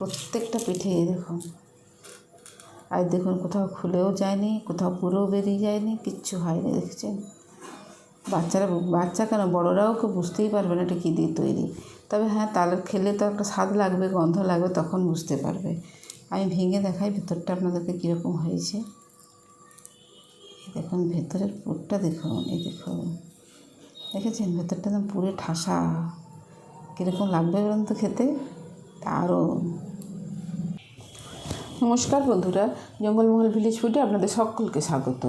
প্রত্যেকটা পিঠে দেখুন আর দেখুন, কোথাও খুলেও যায়নি, কোথাও পুরোও বেরিয়ে যায়নি, কিচ্ছু হয়নি, দেখছেন? বাচ্চারা বাচ্চা কেন? বড়োরাও কেউ বুঝতেই পারবে না এটা কী দিয়ে তৈরি। তবে হ্যাঁ তালের খেলে তো একটা স্বাদ লাগবে, গন্ধ লাগবে, তখন বুঝতে পারবে। আমি ভেঙে দেখাই ভেতরটা আপনাদেরকে কীরকম হয়েছে। দেখুন, ভেতরের পুরটা দেখুন, এই দেখুন। দেখেছেন? ভেতরটা একদম পুরে ঠাসা। কীরকম লাগবে বলুন তো খেতে? দারুণ। নমস্কার বন্ধুরা, জঙ্গলমহল ভিলেজ ফুডে আপনাদের সকলকে স্বাগত।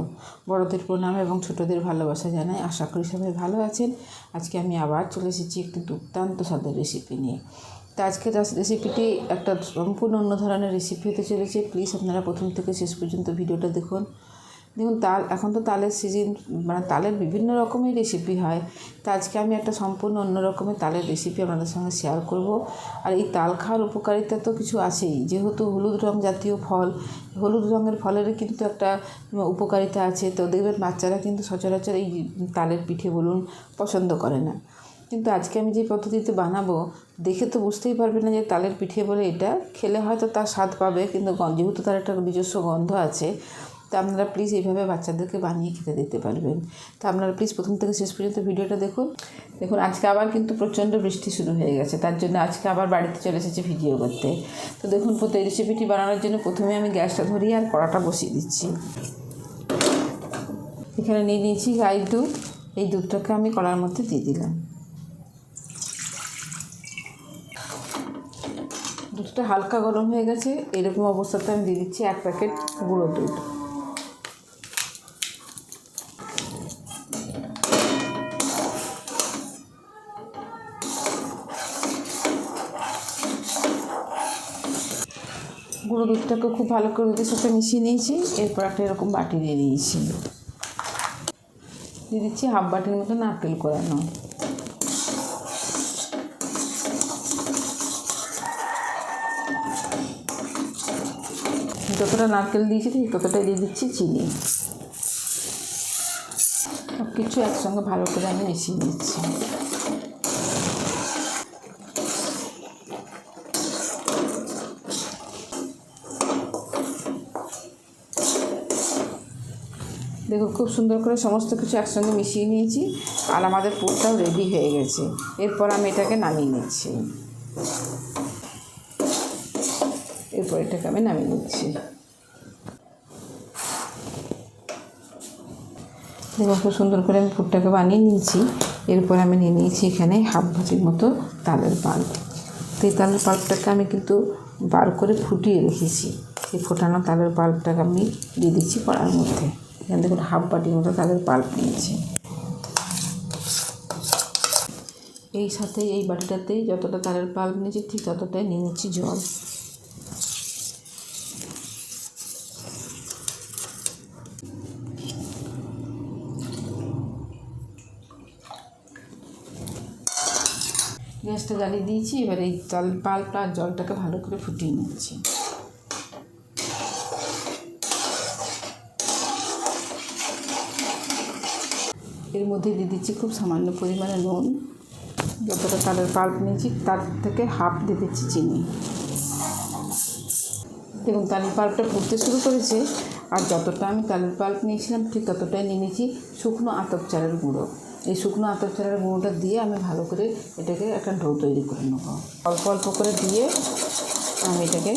বড়দের প্রণাম এবং ছোটদের ভালোবাসা জানাই আশা করি সবাই ভালো আছেন। আজকে আমি আবার চলে এসেছি একটি দুর্দান্ত স্বাদের রেসিপি নিয়ে। তো আজকের রেসিপিটি একটা সম্পূর্ণ অন্য ধরনের রেসিপি হতে চলেছে। প্লিজ আপনারা প্রথম থেকে শেষ পর্যন্ত ভিডিওটা দেখুন। দেখুন, তাল, এখন তো তালের সিজন মানে তালের বিভিন্ন রকমের রেসিপি হয়। তো আজকে আমি একটা সম্পূর্ণ অন্য রকমের তালের রেসিপি আপনাদের সঙ্গে শেয়ার করব। আর এই তাল খাওয়ার উপকারিতা তো কিছু আছেই। যেহেতু হলুদ রং জাতীয় ফল, হলুদ রঙের ফলের কিন্তু একটা উপকারিতা আছে। তো দেখবেন, বাচ্চারা কিন্তু সচরাচর এই তালের পিঠে বলুন পছন্দ করে না। কিন্তু আজকে আমি যে পদ্ধতিতে বানাবো, দেখে তো বুঝতেই পারবে না যে তালের পিঠে বলে এটা খেলে হয়তো তার স্বাদ পাবে, কিন্তু যেহেতু তার একটা নিজস্ব গন্ধ আছে তা আপনারা প্লিজ এইভাবে বাচ্চাদেরকে বানিয়ে খেতে দিতে পারবেন। তা আপনারা প্লিজ প্রথম থেকে শেষ পর্যন্ত ভিডিওটা দেখুন। দেখুন, আজকে আবার কিন্তু প্রচণ্ড বৃষ্টি শুরু হয়ে গেছে। তার জন্য আজকে আবার বাড়িতে চলে এসেছে ভিডিও করতে। তো দেখুন প্রতি রেসিপিটি বানানোর জন্য প্রথমে আমি গ্যাসটা ধরিয়ে আর কড়াটা বসিয়ে দিচ্ছি। এখানে নিয়ে নিয়েছি গাইর দুধ। এই দুধটাকে আমি কড়ার মধ্যে দিয়ে দিলাম। দুধটা হালকা গরম হয়ে গেছে। এরকম অবস্থাতে আমি দিয়ে দিচ্ছি এক প্যাকেট গুঁড়ো দুধ। গুঁড়ো দুধটাকে খুব ভালো করে দুধের সাথে মিশিয়ে নিয়েছি। এরপর একটা এরকম বাটি দিয়ে দিয়েছি। দিয়ে দিচ্ছি হাফ বাটির মতো নারকেল কোরানো। যতটা নারকেল দিয়েছি ঠিক ততটাই দিয়ে দিচ্ছি চিনি। সব কিছু একসঙ্গে ভালো করে আমি মিশিয়ে নিচ্ছি। দেখুন খুব সুন্দর করে সমস্ত কিছু একসঙ্গে মিশিয়ে নিয়েছি আর আমাদের পুরটাও রেডি হয়ে গেছে। এরপর আমি এটাকে নামিয়ে নিচ্ছি। এরপর এটাকে আমি নামিয়ে নিচ্ছি। দেখুন খুব সুন্দর করে আমি পুরটাকে বানিয়ে নিয়েছি। এরপর আমি নিয়ে নিয়েছি এখানে হাফ ভাজির মতো তালের পাল্প। তো এই তালের পাল্পটাকে আমি কিন্তু বার করে ফুটিয়ে রেখেছি। এই ফোটানো তালের পাল্পটাকে আমি দিয়ে দিচ্ছি কড়ার মধ্যে। এখানে থেকে হাফ বাটির মতো তাদের পাল্প নিয়েছি। এই সাথে এই বাটিটাতেই যতটা তালের পাল্প নিয়েছি, ঠিক ততটাই নিয়ে নিচ্ছি জল। গ্যাসটা জ্বালিয়ে দিয়েছি, এবার এই তাল পাল্পটা জলটাকে ভালো করে ফুটিয়ে নিচ্ছি। এর মধ্যে দিয়ে দিচ্ছি খুব সামান্য পরিমাণে নুন। যতটা তালের পাল্প নিয়েছি, তার থেকে হাফ দিয়ে দিচ্ছি চিনি। এবং তালের পাল্পটা ফুটতে শুরু করেছে, আর যতটা আমি তালের পাল্প নিয়েছিলাম, ঠিক ততটাই নিয়ে নিয়েছি শুকনো আতপ চালের গুঁড়ো। এই শুকনো আতপ চালের গুঁড়োটা দিয়ে আমি ভালো করে এটাকে একটা ডো তৈরি করে নেব। অল্প অল্প করে দিয়ে আমি এটাকে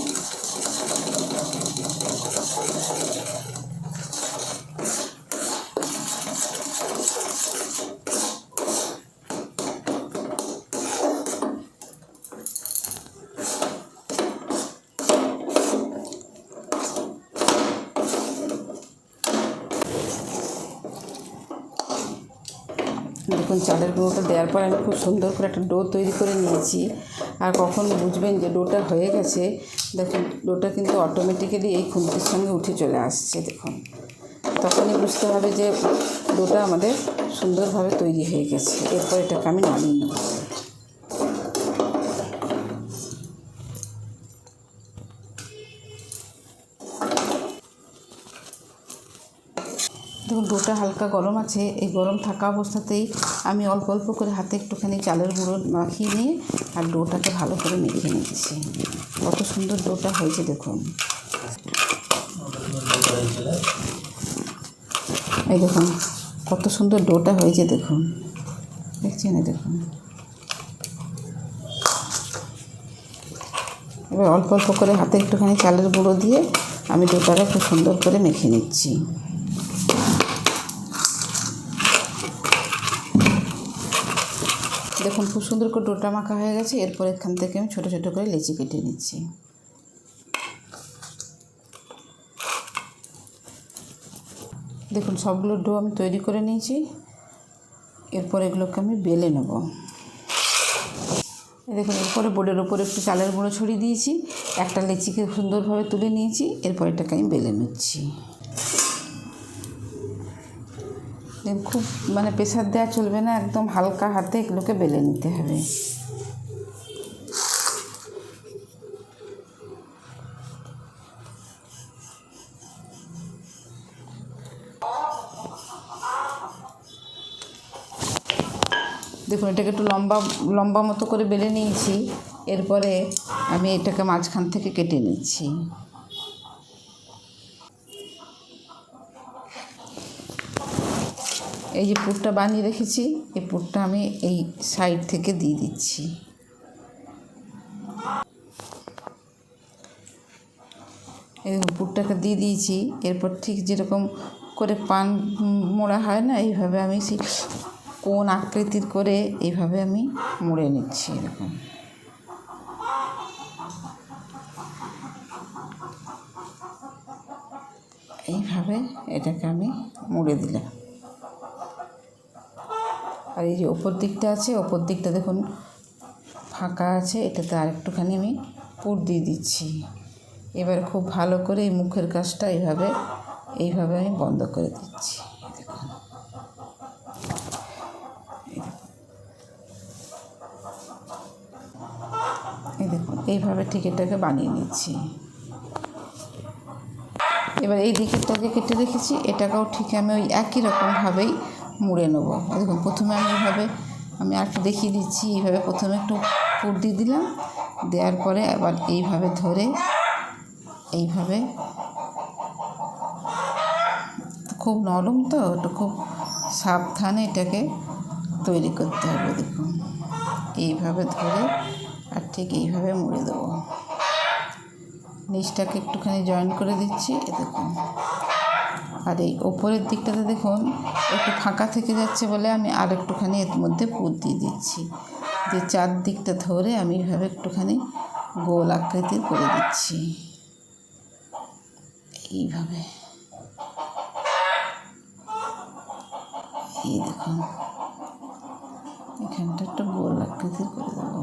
দেখুন, চালের গুঁড়োটা দেওয়ার পর আমি খুব সুন্দর করে একটা ডো তৈরি করে নিয়েছি। আর কখন বুঝবেন যে ডোটা হয়ে গেছে। দেখুন, ডোটা কিন্তু অটোমেটিক্যালি এই খুন্তির সঙ্গে উঠে চলে আসছে, দেখুন। তখনই বুঝতে হবে যে ডোটা আমাদের সুন্দরভাবে তৈরি হয়ে গেছে। এরপর এটাকে আমি নামিয়ে নেব। দেখুন ডোটা হালকা গরম আছে। এই গরম থাকা অবস্থাতেই আমি অল্প অল্প করে হাতে একটুখানি চালের গুঁড়ো মাখিয়ে নিয়ে আর ডোটাকে ভালো করে মেখে নিচ্ছি। কত সুন্দর ডোটা হয়েছে দেখুন। এই দেখুন, কত সুন্দর ডোটা হয়েছে দেখুন। দেখছেন দেখুন। এবার অল্প অল্প করে হাতে একটুখানি চালের গুঁড়ো দিয়ে আমি ডোটাটা খুব সুন্দর করে মেখে নিচ্ছি। দেখুন, খুব সুন্দর করে ডোটা মাখা হয়ে গেছে। এরপর এখান থেকে আমি ছোটো ছোটো করে লেচি কেটে নিচ্ছি। দেখুন, সবগুলো ডো আমি তৈরি করে নিয়েছি। এরপর এগুলোকে আমি বেলে নেব। দেখুন, এরপরে বোর্ডের ওপরে একটু চালের গুঁড়ো ছড়িয়ে দিয়েছি। একটা লেচিকে সুন্দরভাবে তুলে নিয়েছি। এরপর এটাকে আমি বেলে নিচ্ছি দেখুন, খুব মানে প্রেশার দেওয়া চলবে না, একদম হালকা হাতে এগুলোকে বেলে নিতে হবে। দেখুন, এটাকে একটু লম্বা লম্বা মতো করে বেলে নিয়েছি, এরপরে আমি এটাকে মাঝখান থেকে কেটে নিচ্ছি। এই যে পুরটা বানিয়ে রেখেছি, এই পুরটা আমি এই সাইড থেকে দিয়ে দিচ্ছি। এই পুরটাকে দিয়ে দিয়েছি। এরপর ঠিক যেরকম করে পান মোড়া হয় না, এইভাবে আমি সেই কোন আকৃতির করে এইভাবে আমি মুড়ে নিচ্ছি এরকম। এইভাবে এটাকে আমি মুড়ে দিলাম। আর এই যে ওপর দিকটা আছে, ওপর দিকটা দেখুন ফাঁকা আছে, এটাতে আর একটুখানি আমি পুর দিয়ে দিচ্ছি। এবার খুব ভালো করে এই মুখের কাজটা এইভাবে এইভাবে আমি বন্ধ করে দিচ্ছি দেখুন। এই দেখুন, এইভাবে ঠিক এটাকে বানিয়ে নিচ্ছি। এবার এই দিকেরটাকে কেটে রেখেছি, এটাকেও ঠিক আমি ওই একই রকমভাবেই মুড়ে নেব। দেখুন, প্রথমে আমি এইভাবে আমি আর একটু দেখিয়ে দিচ্ছি, এইভাবে প্রথমে একটু পুর দিয়ে দিলাম। দেওয়ার পরে আবার এইভাবে ধরে, এইভাবে। খুব নরম তো ওটা খুব সাবধানে এটাকে তৈরি করতে হবে, দেখুন। এইভাবে ধরে আর ঠিক এইভাবে মুড়ে দেবো। নিচটাকে একটুখানি জয়েন করে দিচ্ছি, এ দেখুন। আর এই ওপরের দিকটাতে দেখুন, একটু ফাঁকা থেকে যাচ্ছে বলে আমি আর একটুখানি এর মধ্যে পুর দিয়ে দিচ্ছি। যে চারদিকটা ধরে আমি এইভাবে একটুখানি গোল আকৃতির করে দিচ্ছি। এইভাবে। এই দেখুন, এখানটা একটু গোল আকৃতির করে দেবো।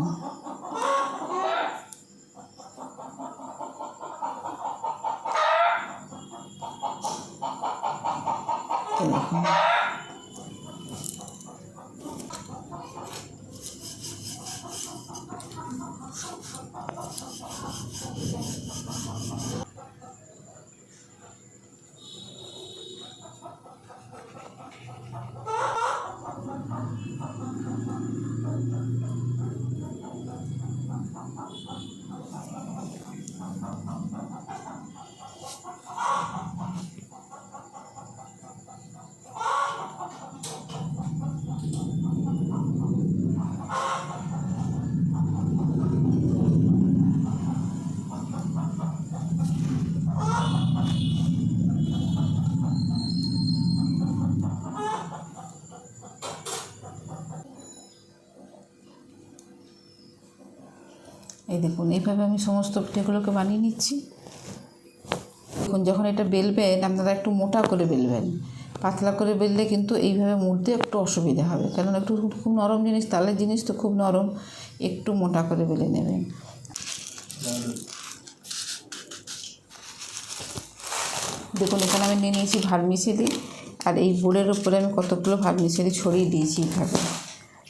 এই দেখুন, এইভাবে আমি সমস্ত পিঠেগুলোকে বানিয়ে নিচ্ছি। দেখুন, যখন এটা বেলবেন আপনারা একটু মোটা করে বেলবেন। পাতলা করে বেললে কিন্তু এইভাবে মুড়তে একটু অসুবিধা হবে। কারণ একটু খুব নরম জিনিস, তালের জিনিস তো খুব নরম, একটু মোটা করে বেলে নেবেন। দেখুন, এখানে আমি নিয়ে নিয়েছি ভার্মিসেলি আর এই বোর্ডের উপরে আমি কতগুলো ভার্মিসেলি ছড়িয়ে দিয়েছি এইভাবে।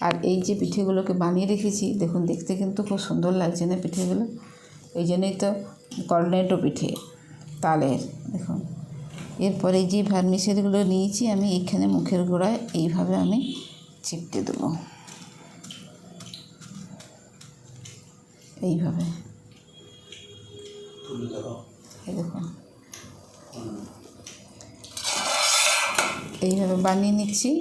আর এই যে পিঠেগুলোকে বানিয়ে রেখেছি দেখুন দেখতে কিন্তু খুব সুন্দর লাগছে না পিঠেগুলো? এই জন্যই তো কর্নেটো পিঠে তালের দেখুন। এরপরে এই যে ভার্মিসেলিগুলো নিয়েছি আমি এখানে মুখের গোড়ায় এইভাবে আমি চিপটে দেবো। এইভাবে। দেখুন। এইভাবে বানিয়ে নিচ্ছি।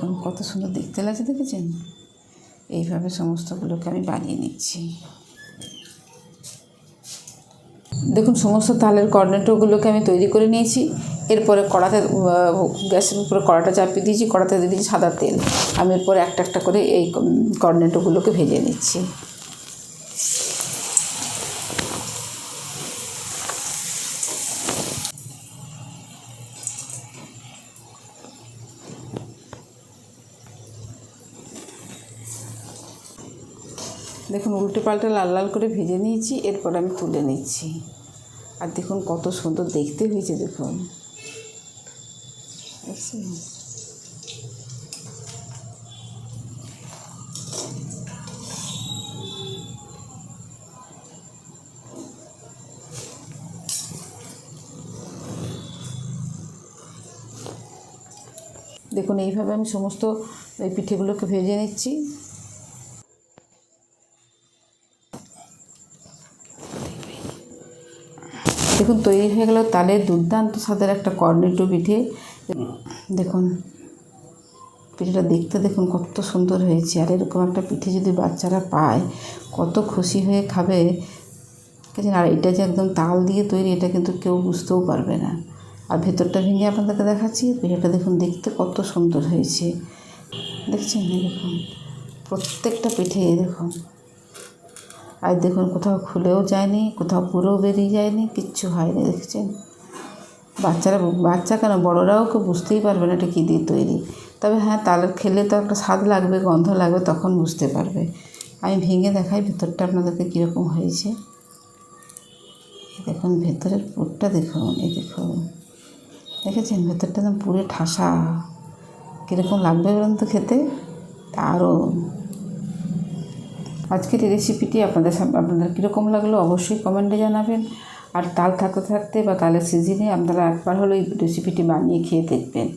দেখুন, কত সুন্দর দেখতে লাগছে, দেখেছেন? এইভাবে সমস্তগুলোকে আমি বানিয়ে নিচ্ছি। দেখুন, সমস্ত তালের কর্নেটোগুলোকে আমি তৈরি করে নিয়েছি। এরপরে কড়াতে গ্যাসের উপরে কড়াটা চাপিয়ে দিয়েছি। কড়াতে দিয়ে দিয়েছি সাদা তেল। আমি এরপরে একটা একটা করে এই কর্নেটোগুলোকে ভেজে নিচ্ছি। দেখুন, উল্টে পাল্টে লাল লাল করে ভেজে নিয়েছি, এরপর আমি তুলে নিচ্ছি আর দেখুন, কত সুন্দর দেখতে হয়েছে, দেখুন? দেখুন, এইভাবে আমি সমস্ত এই পিঠেগুলোকে ভেজে নিচ্ছি দেখুন তৈরি হয়ে গেল তালের দুর্দান্ত স্বাদের একটা কর্নেটো পিঠে। দেখুন, পিঠেটা দেখতে দেখুন কত সুন্দর হয়েছে। আর এরকম একটা পিঠে যদি বাচ্চারা পায়, কত খুশি হয়ে খাবে। বুঝলেন? আর এটা যে একদম তাল দিয়ে তৈরি, এটা কিন্তু কেউ বুঝতেও পারবে না। আর ভেতরটা ভেঙে আপনাদেরকে দেখাচ্ছি, পিঠেটা দেখুন দেখতে কত সুন্দর হয়েছে। দেখছেন? দেখুন, প্রত্যেকটা পিঠে দেখুন। আর দেখুন কোথাও খুলেও যায়নি, কোথাও পুরো বেরিয়ে যায়নি, কিচ্ছু হয়নি, দেখছেন? বাচ্চারা বাচ্চা কেন? বড়োরাও কেউ বুঝতেই পারবে না এটা কী দিয়ে তৈরি। তবে হ্যাঁ তালের খেলে তো একটা স্বাদ লাগবে, গন্ধ লাগবে, তখন বুঝতে পারবে। আমি ভেঙে দেখাই ভেতরটা আপনাদেরকে কীরকম হয়েছে। দেখুন ভেতরের পুরটা দেখুন, এই দেখুন। দেখেছেন? ভেতরটা একদম পুরে ঠাসা। কীরকম লাগবে বলুন তো খেতে? দারুণ। আজকের এই রেসিপিটি আপনাদের আপনাদের কীরকম লাগল অবশ্যই কমেন্টে জানাবেন। আর তাল থাকতে থাকতে বা তালের সিজনে আপনারা একবার হলো এই রেসিপিটি বানিয়ে খেয়ে দেখবেন।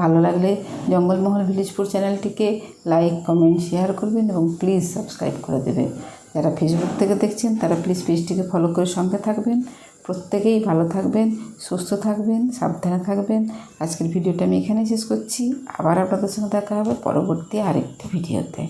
ভালো লাগলে জঙ্গলমহল ভিলেজপুর চ্যানেলটিকে লাইক কমেন্ট শেয়ার করবেন এবং প্লিজ সাবস্ক্রাইব করে দেবেন। যারা ফেসবুক থেকে দেখছেন, তারা প্লিজ পেজটিকে ফলো করে সঙ্গে থাকবেন। প্রত্যেকেই ভালো থাকবেন, সুস্থ থাকবেন, সাবধানে থাকবেন। আজকের ভিডিওটা আমি এখানে শেষ করছি। আবার আপনাদের সঙ্গে দেখা হবে পরবর্তী আরেকটি ভিডিওতে